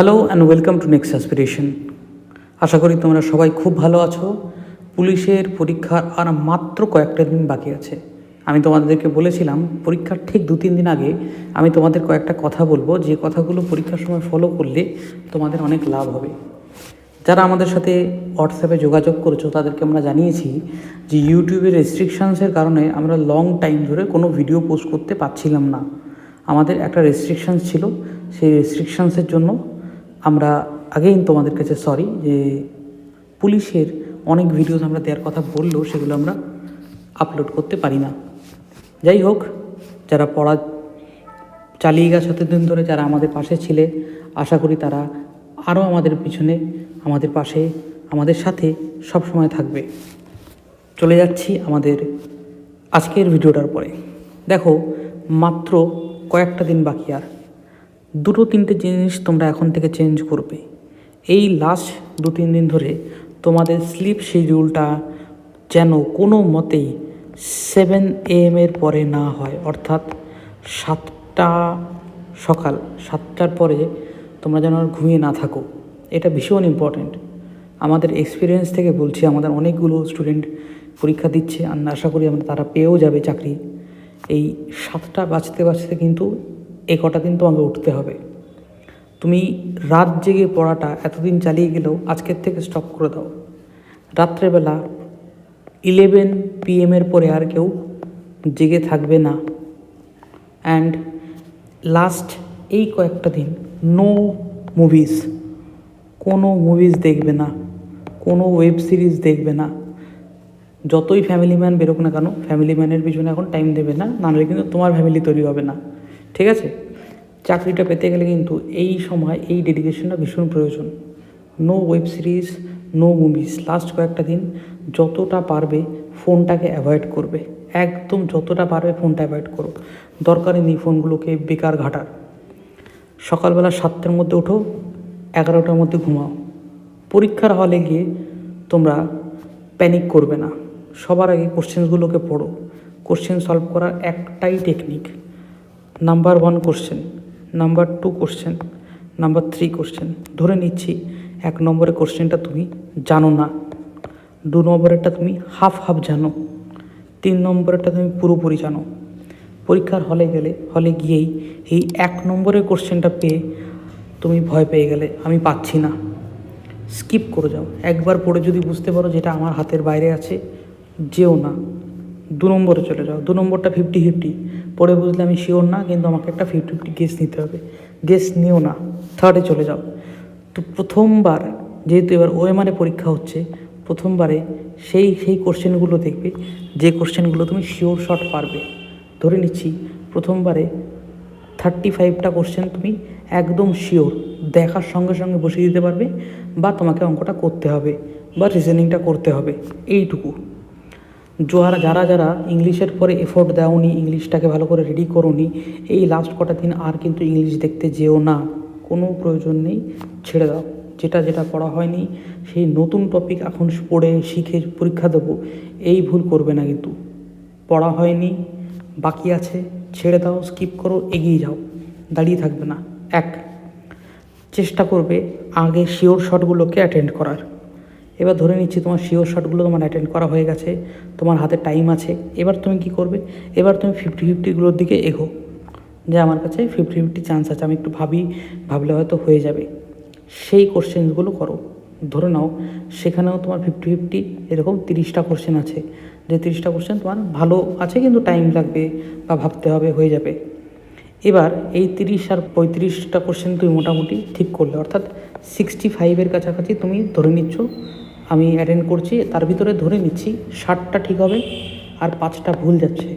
Hello and welcome to next aspiration আশা করি তোমরা সবাই খুব ভালো আছো। পুলিশের পরীক্ষার আর মাত্র কয়েকটা দিন বাকি আছে। আমি তোমাদেরকে বলেছিলাম, পরীক্ষার ঠিক দু তিন দিন আগে আমি তোমাদের কয়েকটা কথা বলব। যে কথাগুলো পরীক্ষার সময় ফলো করলে তোমাদের অনেক লাভ হবে। যারা আমাদের সাথে হোয়াটসঅ্যাপে যোগাযোগ করেছ, তাদেরকে আমরা জানিয়েছি যে ইউটিউবের রেস্ট্রিকশানসের কারণে আমরা লং টাইম ধরে কোনো ভিডিও পোস্ট করতে পারছিলাম না। আমাদের একটা রেস্ট্রিকশানস ছিল। সেই রেস্ট্রিকশানসের জন্য আমরা আগেই তোমাদের কাছে সরি যে পুলিশের অনেক ভিডিওস আমরা দেওয়ার কথা বললেও সেগুলো আমরা আপলোড করতে পারি না। যাই হোক, যারা পড়া চালিয়ে গেছে এতদিন ধরে, যারা আমাদের পাশে ছিলে, আশা করি তারা আরও আমাদের পিছনে, আমাদের পাশে, আমাদের সাথে সব সময় থাকবে। চলে যাচ্ছি আমাদের আজকের ভিডিওটার পরে। দেখো, মাত্র কয়েকটা দিন বাকি আর। দুটো তিনটে জিনিস তোমরা এখন থেকে চেঞ্জ করবে। এই লাস্ট দু, তিন দিন ধরে তোমাদের স্লিপ শিডিউলটা যেন কোনো মতেই সেভেন এম এর পরে না হয়। অর্থাৎ সাতটা সকাল, সাতটার পরে তোমরা যেন আর ঘুমিয়ে না থাকো। এটা ভীষণ ইম্পর্ট্যান্ট আমাদের এক্সপিরিয়েন্স থেকে বলছি, আমাদের অনেকগুলো স্টুডেন্ট পরীক্ষা দিচ্ছে। আর আশা করি আমরা তারা পেয়েও যাবে চাকরি। এই সাতটা বাঁচতে বাঁচতে কিন্তু এ কটা দিন তোমাকে উঠতে হবে। তুমি রাত জেগে পড়াটা এতদিন চালিয়ে গেলেও আজকের থেকে স্টপ করে দাও। রাত্রেবেলা ইলেভেন পিএমের পরে আর কেউ জেগে থাকবে না। অ্যান্ড লাস্ট এই কয়েকটা দিন নো মুভিজ কোনো মুভিজ দেখবে না, কোনো ওয়েব সিরিজ দেখবে না। যতই ফ্যামিলি ম্যান বেরোক না কেন ফ্যামিলি ম্যানের পিছনে এখন টাইম দেবে না, নাহলে কিন্তু তোমার ফ্যামিলি তৈরি হবে না। ঠিক আছে? চাকরিটা পেতে গেলে কিন্তু এই সময় এই ডেডিকেশনটা ভীষণ প্রয়োজন। No web series no movies last কয়েকটা দিন যতটা পারবে ফোনটাকে অ্যাভয়েড করবে। একদম যতটা পারবে ফোনটা অ্যাভয়েড করো দরকারই নেই ফোনগুলোকে বেকার ঘাটার। সকালবেলা সাতটার মধ্যে ওঠো এগারোটার মধ্যে ঘুমাও। পরীক্ষার হলে গিয়ে তোমরা প্যানিক করবে না। সবার আগে কোশ্চেনগুলোকে পড়ো। কোশ্চেন সলভ করার একটাই technique number one question number two question number three question ধরে নিচ্ছি এক নম্বরের কোশ্চেনটা তুমি জানো না। দু নম্বরেরটা তুমি হাফ হাফ জানো। তিন নম্বরেরটা তুমি পুরোপুরি জানো। পরীক্ষার হলে গেলে, হলে গিয়েই এই এক নম্বরের কোশ্চেনটা পেয়ে তুমি ভয় পেয়ে গেলে, আমি পাচ্ছি না। স্কিপ করে যাও। একবার পড়ে যদি বুঝতে পারো যেটা আমার হাতের বাইরে আছে, যেও না। দু নম্বরে চলে যাও। দু নম্বরটা ফিফটি ফিফটি পরে বুঝলে আমি শিওর না, কিন্তু আমাকে একটা ফিফটি ফিফটি গেস নিতে হবে। গেস নিও না। থার্ডে চলে যাও। তো প্রথমবার, যেহেতু এবার ওএমআরে পরীক্ষা হচ্ছে, প্রথমবারে সেই সেই কোশ্চেনগুলো দেখবে। যে কোশ্চেনগুলো তুমি শিওর শট পারবে। ধরে নিচ্ছি, প্রথমবারে থার্টি ফাইভটা কোশ্চেন তুমি একদম শিওর দেখার সঙ্গে সঙ্গে বসিয়ে দিতে পারবে, বা তোমাকে অঙ্কটা করতে হবে, বা রিজনিংটা করতে হবে। এইটুকু। যারা যারা যারা ইংলিশের পরে এফোর্ট দেওনি, ইংলিশটাকে ভালো করে রেডি করোনি, এই লাস্ট কটা দিন আর কিন্তু ইংলিশ দেখতে যেও না। কোনো প্রয়োজন নেই, ছেড়ে দাও। যেটা যেটা পড়া হয়নি, সেই নতুন টপিক এখন পড়ে শিখে পরীক্ষা দেবো। এই ভুল করবে না কিন্তু। পড়া হয়নি, বাকি আছে, ছেড়ে দাও স্কিপ করো, এগিয়ে যাও। দাঁড়িয়ে থাকবে না। এক, চেষ্টা করবে আগে শিওর শটগুলোকে অ্যাটেন্ড করার। এবার ধরে নিচ্ছি তোমার শিওর শটগুলো তোমার অ্যাটেন্ড করা হয়ে গেছে, তোমার হাতে টাইম আছে, এবার তুমি কি করবে? এবার তুমি ফিফটি ফিফটিগুলোর দিকে এগো। যে আমার কাছে ফিফটি ফিফটি চান্স আছে, আমি একটু ভাবি, ভাবলে হয়তো হয়ে যাবে। সেই কোশ্চেনগুলো করো। ধরে নাও, সেখানেও তোমার ফিফটি ফিফটি এরকম তিরিশটা কোশ্চেন আছে। যে তিরিশটা কোশ্চেন তোমার ভালো আছে কিন্তু টাইম লাগবে বা ভাবতে হবে, হয়ে যাবে। এবার এই তিরিশ আর পঁয়ত্রিশটা কোশ্চেন তুমি মোটামুটি ঠিক করলে, অর্থাৎ সিক্সটি ফাইভের কাছাকাছি তুমি ধরে নিচ্ছ আমি অ্যাটেন্ড করছি, তার ভিতরে ধরে নিচ্ছি, ষাটটা ঠিক হবে আর পাঁচটা ভুল যাচ্ছে।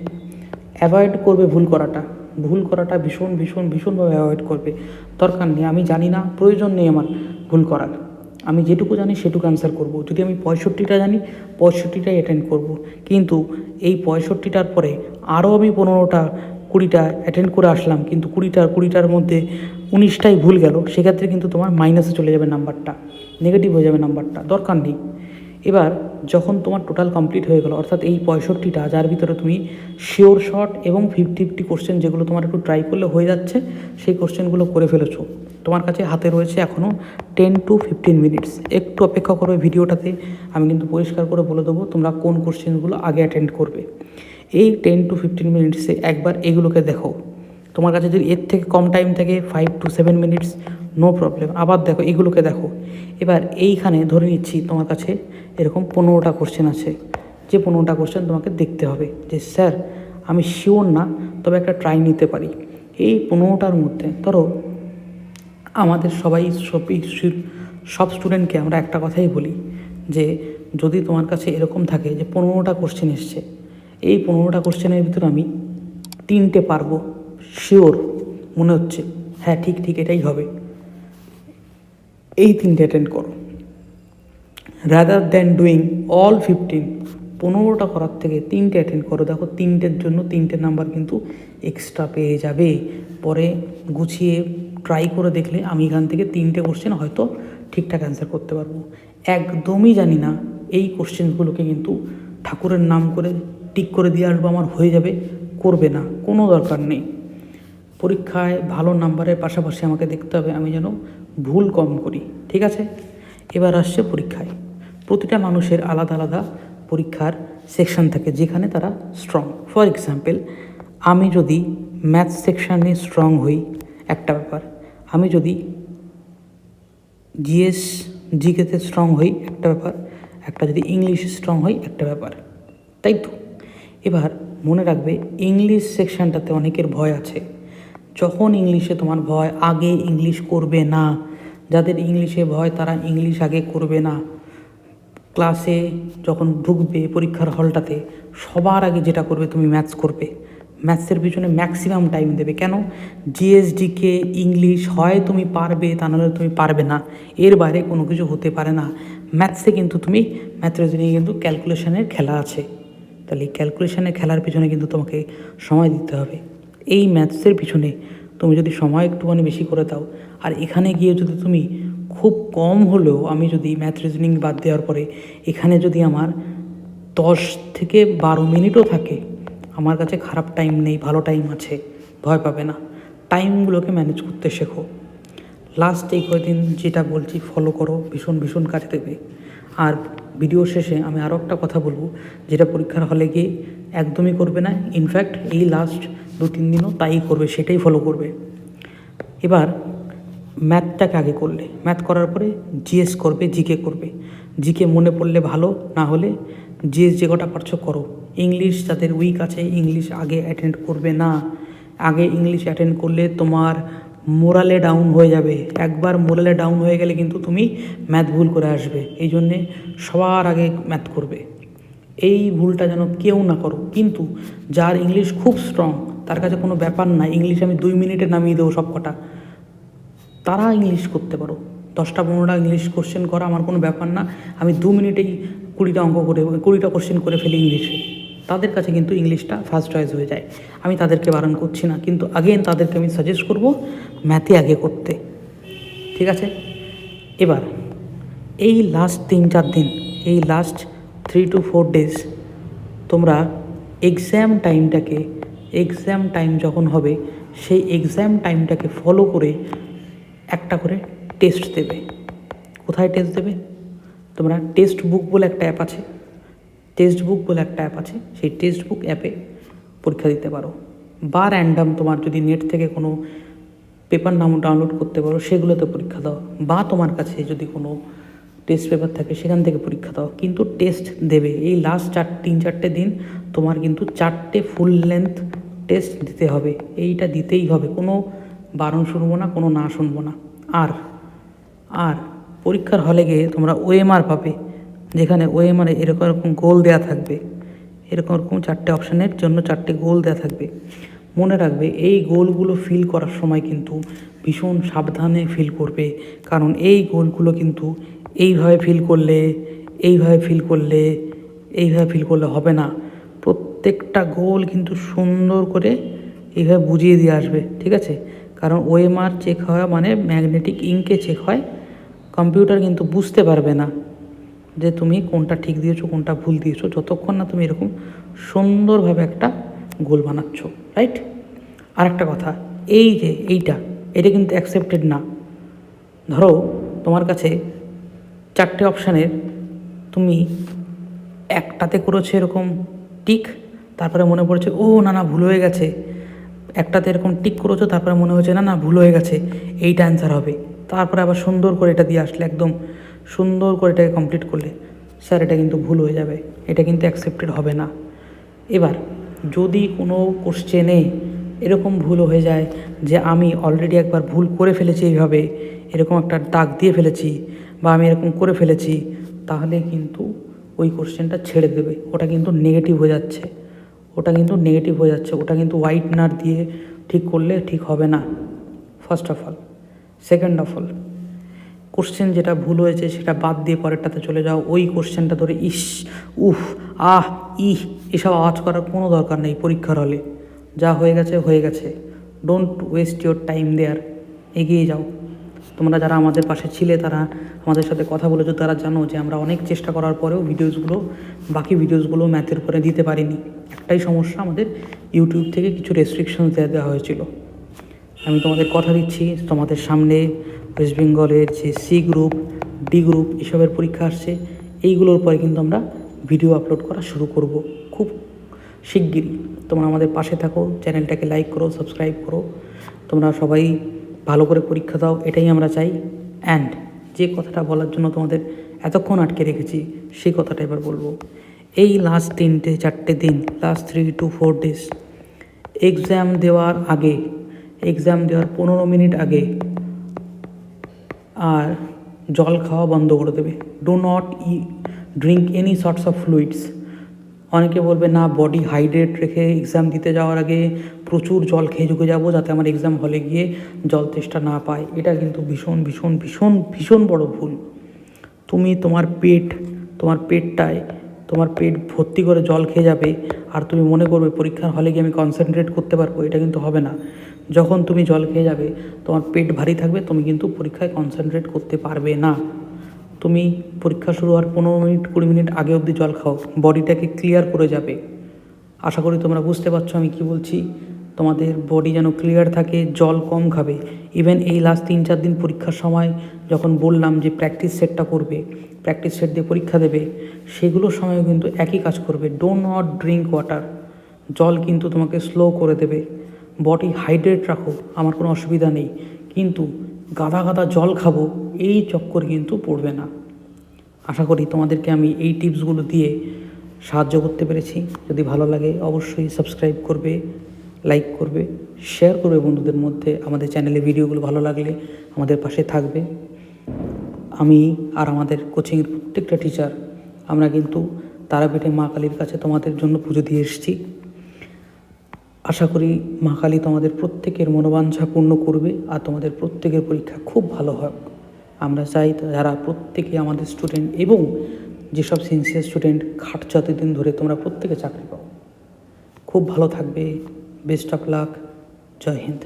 অ্যাভয়েড করবে ভুল করাটা। ভুল করাটা ভীষণ ভীষণ, ভীষণভাবে অ্যাভয়েড করবে। দরকার নেই, আমি জানি না, প্রয়োজন নেই আমার ভুল করার। আমি যেটুকু জানি সেটুকু অ্যান্সার করব। যদি আমি পঁয়ষট্টিটা জানি, পঁয়ষট্টিটাই অ্যাটেন্ড করব। কিন্তু এই পঁয়ষট্টিটার পরে আরও আমি পনেরোটা কুড়িটা অ্যাটেন্ড করে আসলাম, কিন্তু কুড়িটার কুড়িটার মধ্যে উনিশটাই ভুল গেল। সেক্ষেত্রে কিন্তু তোমার মাইনাসে চলে যাবে নাম্বারটা নেগেটিভ হয়ে যাবে নাম্বারটা দরকার নেই। এবার যখন তোমার টোটাল কমপ্লিট হয়ে গেলো, অর্থাৎ এই পঁয়ষট্টিটা, যার ভিতরে তুমি শিওর শট এবং ফিফটি ফিফটি কোশ্চেন যেগুলো তোমার একটু ট্রাই করলে হয়ে যাচ্ছে, সেই কোশ্চেনগুলো করে ফেলেছো। তোমার কাছে হাতে রয়েছে এখনও টেন টু ফিফটিন মিনিটস একটু অপেক্ষা করবে ভিডিওটাতে আমি কিন্তু পরিষ্কার করে বলে দেবো তোমরা কোন কোশ্চেনগুলো আগে অ্যাটেন্ড করবে। এই টেন টু ফিফটিন মিনিটসে একবার এগুলোকে দেখো। তোমার কাছে যদি এর থেকে কম টাইম থাকে five to seven minutes no problem আবার দেখো, এগুলোকে দেখো। এবার এইখানে ধরে নিচ্ছি তোমার কাছে এরকম পনেরোটা কোশ্চেন আছে। যে পনেরোটা কোশ্চেন তোমাকে দেখতে হবে যে, স্যার, আমি শিওর না, তবে একটা ট্রাই নিতে পারি। এই পনেরোটার মধ্যে, ধরো, আমাদের সবাই সবই সব স্টুডেন্টকে আমরা একটা কথাই বলি যে, যদি তোমার কাছে এরকম থাকে যে, পনেরোটা কোশ্চেন এসছে এই পনেরোটা কোশ্চেনের ভিতরে আমি তিনটে পারব শিওর মনে হচ্ছে। হ্যাঁ ঠিক ঠিক, এটাই হবে। এই তিনটে অ্যাটেন্ড করো। Rather than doing all fifteen পনেরোটা করার থেকে তিনটে অ্যাটেন্ড করো। দেখো, তিনটের জন্য তিনটে নাম্বার কিন্তু এক্সট্রা পেয়ে যাবে। পরে গুছিয়ে ট্রাই করে দেখলে আমি এখান থেকে তিনটে কোশ্চেন হয়তো ঠিকঠাক অ্যান্সার করতে পারব। একদমই জানি না এই কোশ্চেনগুলোকে কিন্তু ঠাকুরের নাম করে টিক করে দিয়ে আসব, আমার হয়ে যাবে, করবে না, কোনো দরকার নেই। পরীক্ষায় ভালো নাম্বারের পাশাপাশি আমাকে দেখতে হবে, আমি যেন ভুল কম করি, ঠিক আছে? এবার আসছে পরীক্ষায়। প্রতিটা মানুষের আলাদা আলাদা পরীক্ষার সেকশন থাকে, যেখানে তারা স্ট্রং ফর এক্সাম্পল আমি যদি ম্যাথ সেকশানে স্ট্রং হই, একটা ব্যাপার, আমি যদি জিএস জিকেতে স্ট্রং হই, একটা ব্যাপার, একটা যদি ইংলিশে স্ট্রং হই, একটা ব্যাপার, তাই তো? এবার মনে রাখবে ইংলিশ সেকশনটাতে অনেকের ভয় আছে। যখন ইংলিশে তোমার ভয়, আগে ইংলিশ করবে না। যাদের ইংলিশে ভয়, তারা ইংলিশ আগে করবে না। ক্লাসে যখন ঢুকবে পরীক্ষার হলটাতে সবার আগে যেটা করবে, তুমি ম্যাথস করবে। ম্যাথসের পিছনে ম্যাক্সিমাম টাইম দেবে। কেন? জিএসডিকে ইংলিশ হয় তুমি পারবে, তা নাহলে তুমি পারবে না। এর বাইরে কোনো কিছু হতে পারে না। ম্যাথসে কিন্তু তুমি ম্যাথ রিজনিংয়ে কিন্তু ক্যালকুলেশনের খেলা আছে। তাহলে এই ক্যালকুলেশনের খেলার পিছনে কিন্তু তোমাকে সময় দিতে হবে। এই ম্যাথসের পিছনে তুমি যদি সময় একটুখানি বেশি করে দাও, আর এখানে গিয়ে যদি তুমি খুব কম হলেও আমি যদি ম্যাথ রিজনিং বাদ দেওয়ার পরে এখানে যদি আমার দশ থেকে বারো মিনিটও থাকে, আমার কাছে খারাপ টাইম নেই, ভালো টাইম আছে, ভয় পাবে না। টাইমগুলোকে ম্যানেজ করতে শেখো। লাস্ট এই কয়দিন যেটা বলছি ফলো করো, ভীষণ ভীষণ কাজে দেবে। আর ভিডিও শেষে আমি আরও একটা কথা বলব, যেটা পরীক্ষার হলে গিয়ে একদমই করবে না। ইনফ্যাক্ট এই লাস্ট দু, তিন দিনও তাই করবে, সেটাই ফলো করবে। এবার ম্যাথটাকে আগে করলে। ম্যাথ করার পরে জিএস করবে জিকে করবে। জিকে মনে পড়লে ভালো, না হলে জিএস যে কটা পারছ করো। ইংলিশ যাদের উইক আছে ইংলিশ আগে অ্যাটেন্ড করবে না। আগে ইংলিশ অ্যাটেন্ড করলে তোমার মোরালে ডাউন হয়ে যাবে। একবার মোরালে ডাউন হয়ে গেলে কিন্তু তুমি ম্যাথ ভুল করে আসবে। এই জন্যে সবার আগে ম্যাথ করবে। এই ভুলটা যেন কেউ না করো কিন্তু যার ইংলিশ খুব স্ট্রং তার কাছে কোনো ব্যাপার না ইংলিশ আমি দুই মিনিটে নামিয়ে দেবো সব কটা তারা ইংলিশ করতে পারো। দশটা পনেরোটা ইংলিশ কোশ্চেন করা আমার কোনো ব্যাপার না। আমি দু মিনিটেই কুড়িটা অঙ্ক করে, কুড়িটা কোশ্চেন করে ফেলি ইংলিশে তাদের কাছে কিন্তু ইংলিশটা ফার্স্ট চয়েস হয়ে যায়। আমি তাদেরকে বারণ করছি না, কিন্তু আগেন তাদেরকে আমি সাজেস্ট করব ম্যাথে আগে করতে। ঠিক আছে? এবার, এই লাস্ট তিন চার দিন, এই last three to four days তোমরা এক্সাম টাইমটাকে এক্সাম টাইম যখন হবে, সেই এক্সাম টাইমটাকে ফলো করে একটা করে টেস্ট দেবে। কোথায় টেস্ট দেবে? তোমরা টেক্সট বুক বলে একটা অ্যাপ আছে। টেক্সট বুক বলে একটা অ্যাপ আছে, সেই টেক্সট বুক অ্যাপে পরীক্ষা দিতে পারো। বা র্যান্ডাম তোমার যদি নেট থেকে কোনো পেপার নাম ডাউনলোড করতে পারো, সেগুলোতে পরীক্ষা দাও। বা তোমার কাছে যদি কোনো টেস্ট পেপার থাকে, সেখান থেকে পরীক্ষা দাও। কিন্তু টেস্ট দেবে। এই লাস্ট চার, তিন, চারটে দিন তোমার কিন্তু চারটে ফুল লেন্থ টেস্ট দিতে হবে। এইটা দিতেই হবে। কোনো বারণ শুনব না, কোনো না শুনব না। আর আর পরীক্ষার হলে গিয়ে তোমরা ওএমআর পাবে। যেখানে ওএমআরে এরকম এরকম গোল দেওয়া থাকবে। এরকম এরকম চারটে অপশানের জন্য চারটে গোল দেওয়া থাকবে। মনে রাখবে এই গোলগুলো ফিল করার সময় কিন্তু ভীষণ সাবধানে ফিল করবে। কারণ এই গোলগুলো কিন্তু এইভাবে ফিল করলে, এইভাবে ফিল করলে, এইভাবে ফিল করলে হবে না। প্রত্যেকটা গোল কিন্তু সুন্দর করে এইভাবে বুঝিয়ে দিয়ে আসবে, ঠিক আছে? কারণ ওএমআর চেক হওয়া মানে ম্যাগনেটিক ইঙ্কে চেক হয় কম্পিউটার কিন্তু বুঝতে পারবে না। যে তুমি কোনটা ঠিক দিয়েছ, কোনটা ভুল দিয়েছ, যতক্ষণ না তুমি এরকম সুন্দরভাবে একটা গোল বানাচ্ছ রাইট আর একটা কথা, এই যে এইটা, এটা কিন্তু অ্যাকসেপ্টেড না। ধরো তোমার কাছে চারটে অপশানের তুমি একটাতে করেছ এরকম টিক, তারপরে মনে পড়েছে, ও, না না, ভুল হয়ে গেছে। একটাতে এরকম টিক করেছ, তারপরে মনে হয়েছে, না না, ভুল হয়ে গেছে। এইটা অ্যান্সার হবে। তারপরে আবার সুন্দর করে এটা দিয়ে আসলে একদম সুন্দর করে এটাকে কমপ্লিট করলে, স্যার, এটা কিন্তু ভুল হয়ে যাবে, এটা কিন্তু অ্যাকসেপ্টেড হবে না। এবার, যদি কোনো কোশ্চেনে এরকম ভুল হয়ে যায় যে আমি অলরেডি একবার ভুল করে ফেলেছি এইভাবে, এরকম একটা দাগ দিয়ে ফেলেছি বা আমি এরকম করে ফেলেছি, তাহলে কিন্তু ওই কোশ্চেনটা ছেড়ে দেবে। ওটা কিন্তু নেগেটিভ হয়ে যাচ্ছে। ওটা কিন্তু নেগেটিভ হয়ে যাচ্ছে। ওটা কিন্তু হোয়াইটনার দিয়ে ঠিক করলে ঠিক হবে না first of all second of all question যেটা ভুল হয়েছে সেটা বাদ দিয়ে পরেরটাতে চলে যাও। ওই কোশ্চেনটা ধরে, ইস, উফ, আহ, ইহ, এসব আওয়াজ করার কোনো দরকার নেই পরীক্ষার হলে। যা হয়ে গেছে হয়ে গেছে। Don't waste your time there এগিয়ে যাও। তোমরা যারা আমাদের পাশে ছিলে, তারা আমাদের সাথে কথা বলেছ, তারা জানো যে আমরা অনেক চেষ্টা করার পরেও ভিডিওসগুলো বাকি ভিডিওসগুলো ম্যাথের উপরে দিতে পারিনি। একটাই সমস্যা আমাদের ইউটিউব থেকে কিছু রেস্ট্রিকশন দেওয়া দেওয়া হয়েছিল। আমি তোমাদের কথা দিচ্ছি, তোমাদের সামনে ওয়েস্ট বেঙ্গলের যে সি গ্রুপ ডি গ্রুপ এসবের পরীক্ষা আসছে। এইগুলোর পরে কিন্তু আমরা ভিডিও আপলোড করা শুরু করব। খুব শিগগিরই। তোমরা আমাদের পাশে থাকো, চ্যানেলটাকে লাইক করো সাবস্ক্রাইব করো। তোমরা সবাই ভালো করে পরীক্ষা দাও, এটাই আমরা চাই। অ্যান্ড যে কথাটা বলার জন্য তোমাদের এতক্ষণ আটকে রেখেছি, সেই কথাটা এবার বলব। এই লাস্ট তিনটে, চারটে দিন last three to four days exam দেওয়ার আগে এক্সাম দেওয়ার পনেরো মিনিট আগে আর জল খাওয়া বন্ধ করে দেবে। Do not E drink any sorts of fluids অনেকে বলবে, না বডি হাইড্রেট রেখে এক্সাম দিতে যাওয়ার আগে প্রচুর জল খেয়ে ঢুকে যাব যাতে আমার এক্সাম হলে গিয়ে জল তেষ্টা না পায়। এটা কিন্তু ভীষণ ভীষণ ভীষণ ভীষণ বড় ভুল। তুমি তোমার পেট, তোমার পেটটায়, তোমার পেট ভর্তি করে জল খেয়ে যাবে আর তুমি মনে করবে, পরীক্ষার হলে গিয়ে আমি কনসেন্ট্রেট করতে পারব। এটা কিন্তু হবে না। যখন তুমি জল খেয়ে যাবে, তোমার পেট ভারী থাকবে, তুমি কিন্তু পরীক্ষায় কনসেন্ট্রেট করতে পারবে না। তুমি পরীক্ষা শুরু হওয়ার পনেরো মিনিট, কুড়ি মিনিট আগে অবধি জল খাও, বডিটাকে ক্লিয়ার করে যাবে। আশা করি তোমরা বুঝতে পারছ আমি কি বলছি। তোমাদের বডি যেন ক্লিয়ার থাকে, জল কম খাবে। ইভেন এই লাস্ট তিন চার দিন পরীক্ষার সময় যখন বললাম যে প্র্যাকটিস সেটটা করবে প্র্যাকটিস সেট দিয়ে পরীক্ষা দেবে, সেগুলোর সময়ও কিন্তু একই কাজ করবে। ডো নট ড্রিঙ্ক ওয়াটার জল কিন্তু তোমাকে স্লো করে দেবে। বডি হাইড্রেট রাখো, আমার কোনো অসুবিধা নেই। কিন্তু গাদা গাদা জল খাব, এই চক্কর কিন্তু পড়বে না। আশা করি তোমাদেরকে আমি এই টিপসগুলো দিয়ে সাহায্য করতে পেরেছি। যদি ভালো লাগে, অবশ্যই সাবস্ক্রাইব করবে লাইক করবে শেয়ার করবে বন্ধুদের মধ্যে। আমাদের চ্যানেলে ভিডিওগুলো ভালো লাগলে আমাদের পাশে থাকবে। আমি আর আমাদের কোচিংয়ের প্রত্যেকটা টিচার আমরা কিন্তু তারাপীঠে মা কালীর কাছে তোমাদের জন্য পুজো দিয়ে এসেছি। আশা করি মা কালী তোমাদের প্রত্যেকের মনোবাঞ্ছা পূর্ণ করবে আর তোমাদের প্রত্যেকের পরীক্ষা খুব ভালো হোক। আমরা চাই যারা প্রত্যেকে আমাদের স্টুডেন্ট এবং যেসব সিনসিয়ার স্টুডেন্ট খাটছো এতদিন ধরে তোমরা প্রত্যেকে চাকরি পাও। খুব ভালো থাকবে। Best of luck Jai Hind.